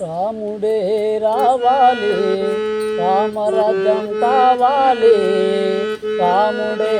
రాముడే రావాలి రామరాజ్యం కావాలి. రాముడే